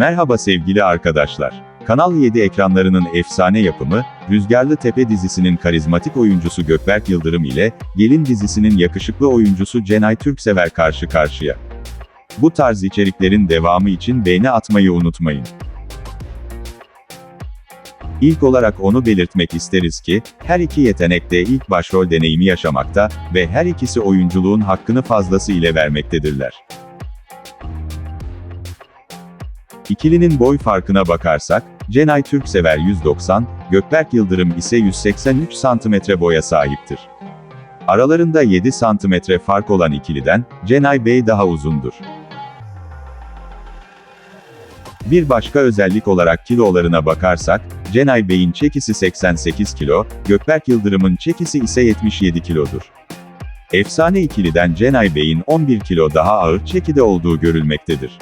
Merhaba sevgili arkadaşlar. Kanal 7 ekranlarının efsane yapımı, Rüzgarlı Tepe dizisinin karizmatik oyuncusu Gökberk Yıldırım ile, Gelin dizisinin yakışıklı oyuncusu Cenay Türksever karşı karşıya. Bu tarz içeriklerin devamı için beğeni atmayı unutmayın. İlk olarak onu belirtmek isteriz ki, her iki yetenek de ilk başrol deneyimi yaşamakta ve her ikisi oyunculuğun hakkını fazlası ile vermektedirler. İkilinin boy farkına bakarsak, Cenay Türksever 190, Gökberk Yıldırım ise 183 cm boya sahiptir. Aralarında 7 cm fark olan ikiliden, Cenay Bey daha uzundur. Bir başka özellik olarak kilolarına bakarsak, Cenay Bey'in çekisi 88 kilo, Gökberk Yıldırım'ın çekisi ise 77 kilodur. Efsane ikiliden Cenay Bey'in 11 kilo daha ağır çekide olduğu görülmektedir.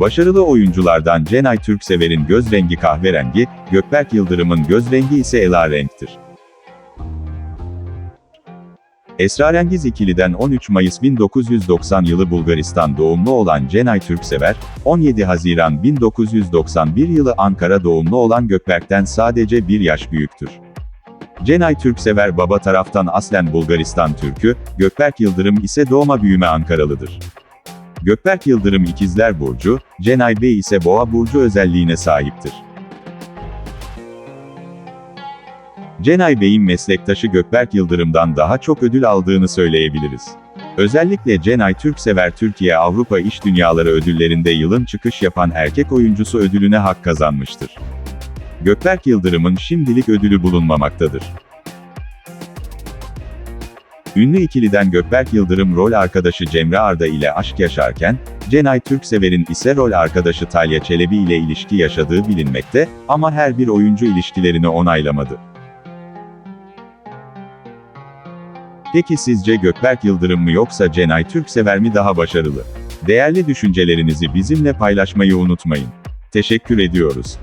Başarılı oyunculardan Cenay Türksever'in göz rengi kahverengi, Gökberk Yıldırım'ın göz rengi ise ela renktir. Esrarengiz ikiliden 13 Mayıs 1990 yılı Bulgaristan doğumlu olan Cenay Türksever, 17 Haziran 1991 yılı Ankara doğumlu olan Gökberk'ten sadece bir yaş büyüktür. Cenay Türksever baba taraftan aslen Bulgaristan Türkü, Gökberk Yıldırım ise doğma büyüme Ankaralıdır. Gökberk Yıldırım İkizler Burcu, Cenay Bey ise Boğa Burcu özelliğine sahiptir. Cenay Bey'in meslektaşı Gökberk Yıldırım'dan daha çok ödül aldığını söyleyebiliriz. Özellikle Cenay Türksever Türkiye Avrupa İş Dünyaları ödüllerinde yılın çıkış yapan erkek oyuncusu ödülüne hak kazanmıştır. Gökberk Yıldırım'ın şimdilik ödülü bulunmamaktadır. Ünlü ikiliden Gökberk Yıldırım rol arkadaşı Cemre Arda ile aşk yaşarken, Cenay Türksever'in ise rol arkadaşı Talya Çelebi ile ilişki yaşadığı bilinmekte, ama her bir oyuncu ilişkilerini onaylamadı. Peki sizce Gökberk Yıldırım mı yoksa Cenay Türksever mi daha başarılı? Değerli düşüncelerinizi bizimle paylaşmayı unutmayın. Teşekkür ediyoruz.